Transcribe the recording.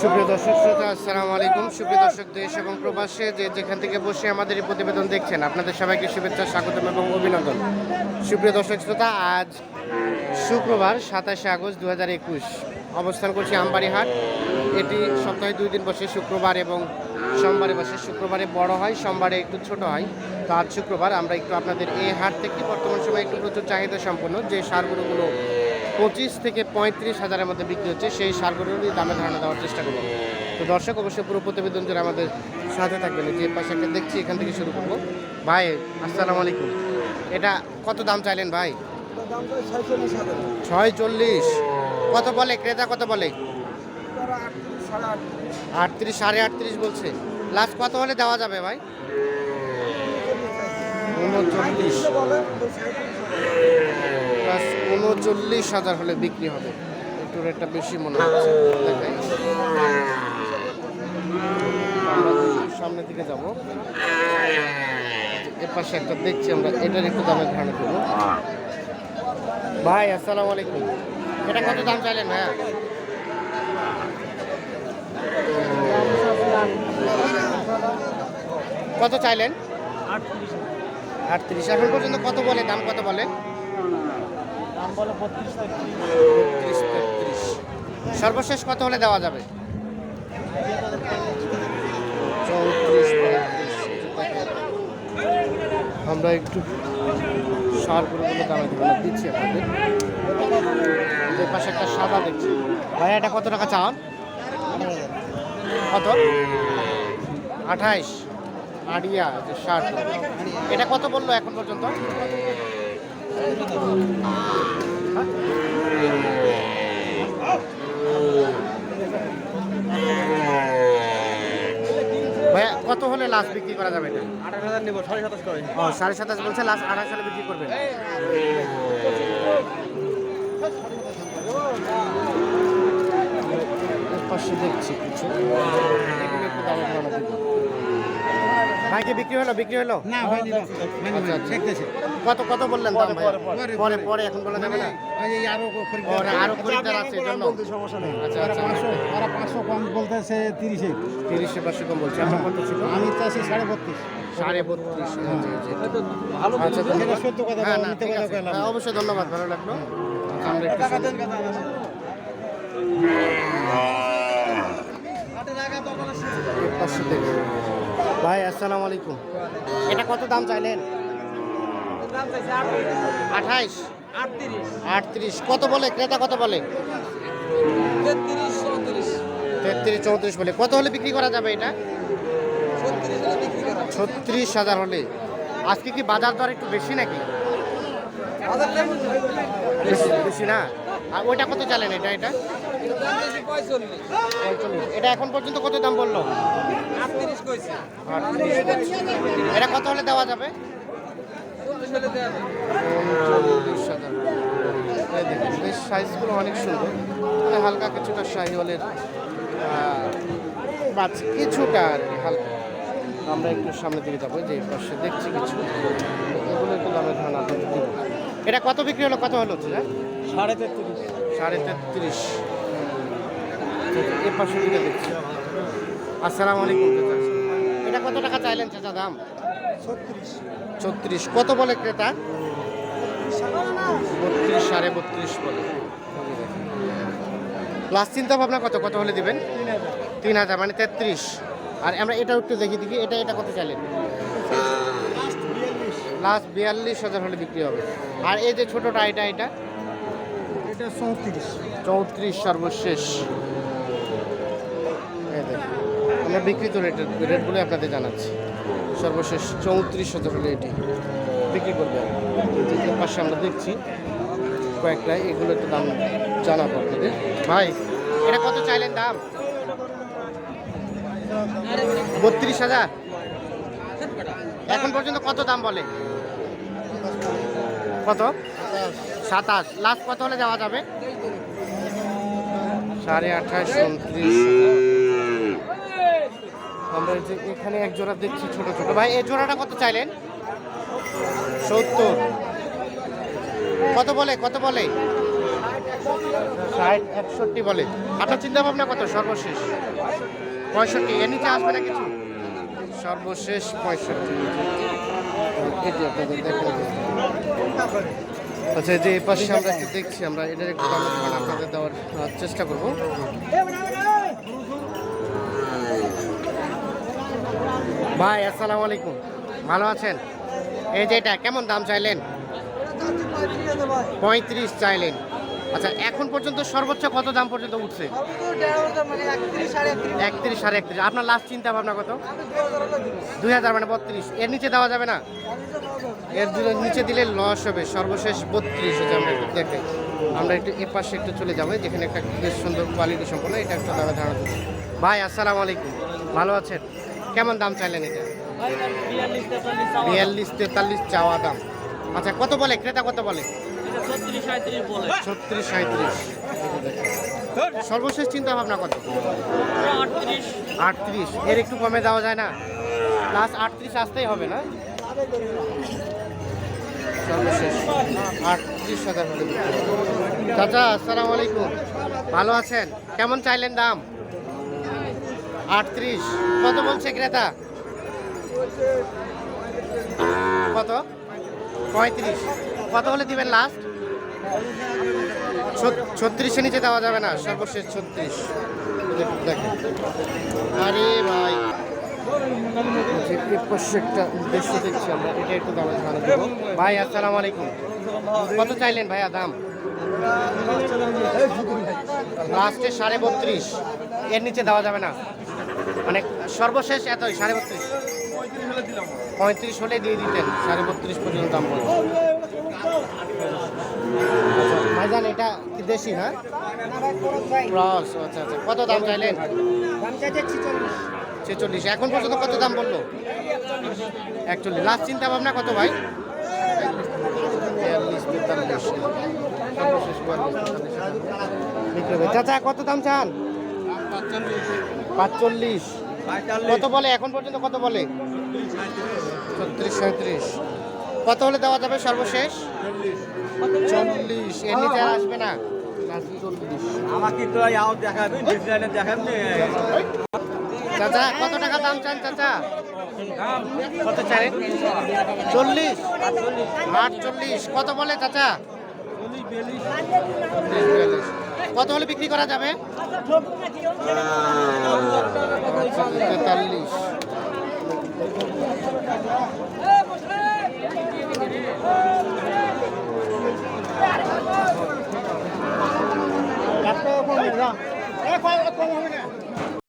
সুপ্রিয় দর্শক শ্রোতা, আসসালামু আলাইকুম। সুপ্রিয় দর্শক, দেশ এবং প্রবাসে যে যেখান থেকে বসে আমাদের এই প্রতিবেদন দেখছেন, আপনাদের সবাইকে শুভেচ্ছা, স্বাগতম এবং অভিনন্দন। সুপ্রিয় দর্শক শ্রোতা, আজ শুক্রবার, সাতাশে আগস্ট দু হাজার একুশ। অবস্থান করছি আমবাড়িহাট। এটি সপ্তাহে দুই দিন বসে শুক্রবার এবং সোমবারে বসে শুক্রবারে বড় হয়, সোমবারে একটু ছোট হয়। তো আজ শুক্রবার আমরা একটু আপনাদের এই হাট থেকে বর্তমান সময়ে একটু প্রচুর চাহিদা সম্পন্ন, যে সারগুলোগুলো পঁচিশ থেকে পঁয়ত্রিশ হাজারের মধ্যে বিক্রি হচ্ছে, সেই সারগুলোরই দামে ধারণা দেওয়ার চেষ্টা করব। তো দর্শক, অবশ্যই পুরো প্রতিবেদন জুড়ে আমাদের সাথে থাকবেন। যে পাশে একটা দেখছি, এখান থেকে শুরু করব। ভাই, আসসালামু আলাইকুম। এটা কত দাম চাইলেন ভাই? ছয় চল্লিশ কত বলে? ক্রেতা কত বলে? আটত্রিশ, সাড়ে আটত্রিশ বলছে। লাস্ট কত হলে দেওয়া যাবে ভাই? উনচল্লিশ। প্লাস উনচল্লিশ হাজার হলে বিক্রি হবে। একটু রেটটা বেশি মনে হচ্ছে, দেখাই। সামনের দিকে যাব। এর পাশে একটা দেখছি আমরা, এটার একটু দামের ধারণা করব ভাই, আসসালামু আলাইকুম। এটা কত দাম চাইলেন ভাইয়া? কত চাইলেন? আটত্রিশ। আটত্রিশ। এখন পর্যন্ত কত বলে? দাম কত বলে? সর্বশেষ কত হলে দেওয়া যাবে? আমরা একটু সার গরুগুলো দিচ্ছি আপনাদের। পাশে একটা সাদা দেখছি। ভাই, এটা কত টাকা চান কত? আঠাইশ। আড়িয়া, যে ষাট এটা কত বলল এখন পর্যন্ত? ভাইয়া কত হলে লাস্ট বিক্রি করা যাবে এটা? আঠাশ হাজার নেব সাড়ে সাতাশ করে। ও সাড়ে সাতাশ বলছে লাস্ট আড়াই সালে বিক্রি করবেন। এর পাশে দেখছি কিছু। এগুলো একটু দামে ধারণা দিবো। ভাই কি বিক্রি হলো বিক্রি হলো? না হয়নি আচ্ছা, আচ্ছা। দেখতেছে কত কত বললেন দাম ভাই পরে, পরে পরে এখন বলা যাবে না? এই আরও ওরা আরও খরিদ্দার আছে এজন্য সমস্যা নেই। আচ্ছা, আচ্ছা। পাঁচশো ওরা পাঁচশো কম বলতেছে তিরিশে। তিরিশে পাঁচশো কম বলছে। আপনার কত ছিল? আমি সাড়ে বত্রিশ। সাড়ে বত্রিশ আচ্ছা সত্য কথা অবশ্যই ধন্যবাদ ভালো লাগল। আমরা একটু শুনি। এর পাশে দেখি। ভাই আসসালামু আলাইকুম। এটা কত দাম চাইলেন? আঠাইশ। আটত্রিশ। কত বলে? ক্রেতা কত বলে? তেত্রিশ চৌত্রিশ বলে। কত হলে বিক্রি করা যাবে এটা? ছত্রিশ হাজার হলে। আজকে কি বাজার দর একটু বেশি নাকি? বেশি বেশি না? আর ওইটা কত চালেন এটা এটা। এটা এখন পর্যন্ত কত দাম বলল? এটা কত হলে দেওয়া যাবে। বেশ সাইজগুলো অনেক সুন্দর। মানে হালকা কিছুটা শাহিওয়ালের বাচ কিছুটা আর কি হালকা। আমরা একটু সামনের দিকে যাব যে পাশে দেখছি কিছু। এগুলো একটু দামে ধারণা এটা কত বিক্রি হলো? কত হলো হচ্ছে? সাড়ে তেত্রিশ। সাড়ে তেত্রিশ। এর পাশে দিকে দেখছি। আসসালামু আলাইকুম চাচা। এটা কত টাকা চাইলেন চাচা দাম? ছত্রিশ। ছত্রিশ। কত বলে ক্রেতা? বত্রিশ সাড়ে বত্রিশ বলে। লাস্ট চিন্তা ভাবনা কত? কত হলে দিবেন? তিন হাজার মানে তেত্রিশ। আর আমরা এটাও একটু দেখি দেখি এটা এটা কত চাইলেন? লাস্ট বিয়াল্লিশ হাজার হলে বিক্রি হবে। আর এই যে ছোটোটা এটা এটা? এটা চৌত্রিশ। চৌত্রিশ সর্বশেষ। আমরা বিক্রিত রেটের রেটগুলো আপনাদের জানাচ্ছি। সর্বশেষ চৌত্রিশ হলে এটি বিক্রি করবে। যে পাশে আমরা দেখছি কয়েকটা, এগুলো একটু দাম জানাব আপনাদের। ভাই, এটা কত চাইলেন দাম? বত্রিশ হাজার? এখন পর্যন্ত কত দাম বলে? কত? সাতাশ। লাস্ট কত হলে যাওয়া যাবে? সাড়ে আঠাশ, উনত্রিশ যে এখানে এক জোড়া দেখছি ছোট ছোট। ভাই এই জোড়াটা কত চাইলেন? সত্তর। কত বলে কত বলে? ষাট একষট্টি বলে। আপনার চিন্তা ভাবনা কত? সর্বশেষ। পঁয়ষট্টি। এর নিচে আসবে না কিছু? সর্বশেষ পঁয়ষট্টি। আচ্ছা যে এই পাশে আমরা একটু দেখছি আমরা এটার একটু আপনাদের দেওয়ার চেষ্টা করব। ভাই, আসসালামু আলাইকুম। ভালো আছেন? এই যে এটা, কেমন দাম চাইলেন? পঁয়ত্রিশ চাইলেন। আচ্ছা এখন পর্যন্ত সর্বোচ্চ কত দাম পর্যন্ত উঠছে? একত্রিশ সাড়ে একত্রিশ। আপনার লাস্ট চিন্তা ভাবনা কত? দুই হাজার মানে বত্রিশ। এর নিচে দেওয়া যাবে না? এর নিচে দিলে লস হবে। সর্বশেষ বত্রিশ হচ্ছে আমরা একটু দেখে। আমরা একটু এ পাশে একটু চলে যাব। যেখানে একটা বেশ সুন্দর কোয়ালিটি সম্পন্ন, এটা একটা দামে ধারণা ভাই, আসসালামু আলাইকুম। ভালো আছেন? কেমন দাম চাইলেন এটা? বিয়াল্লিশ তেতাল্লিশ চাওয়া দাম। আচ্ছা কত বলে? ক্রেতা কত বলে? ছত্রিশ সাঁত্রিশ সর্বশেষ চিন্তা ভাবনা কত? আটত্রিশ। এর একটু কমে দেওয়া যায় না? লাস্ট আটত্রিশ আসতেই হবে না? সর্বশেষ। আটত্রিশ হাজার। চাচা আসসালামু আলাইকুম। ভালো আছেন? কেমন চাইলেন দাম? আটত্রিশ। কত বলছে ক্রেতা? কত? পঁয়ত্রিশ। কত হলে দিবেন লাস্ট ছত্রিশে নিচে দেওয়া যাবে না সর্বশেষ ছত্রিশ। দেখেন। আরে ভাই। যে এই একটা দৃশ্য দেখছি আমরা এটা একটু দামে ধারণা দেবো। ভাই আসসালামু আলাইকুম। কত চাইলেন ভাইয়া দাম? লাস্টে সাড়ে বত্রিশ। এর নিচে দেওয়া যাবে না। মানে সর্বশেষ এতই, সাড়ে বত্রিশ। পঁয়ত্রিশ হলে দিয়ে দিতেন, সাড়ে বত্রিশ পর্যন্ত দাম বলো ভাইজান, এটা দেশি না? ক্রস আচ্ছা আচ্ছা। কত দাম চাইলেন? ছেচল্লিশ। এখন পর্যন্ত কত দাম বলল একচল্লিশ। লাস্ট চিন্তা ভাবনা কত ভাই। চাচা, কত দাম চান? পাঁচচল্লিশ। কত বলে? এখন পর্যন্ত কত বলে? ছত্রিশ সাঁত্রিশ কত হলে দেওয়া যাবে সর্বশেষ? চল্লিশ। এর নিচে আসবে না? চাচা কত টাকা দাম চান চাচা? কত চাই? চল্লিশ। আটচল্লিশ। কত বলে চাচা? চল্লিশ, বিয়াল্লিশ। কত হলে বিক্রি করা যাবে? তেতাল্লিশ।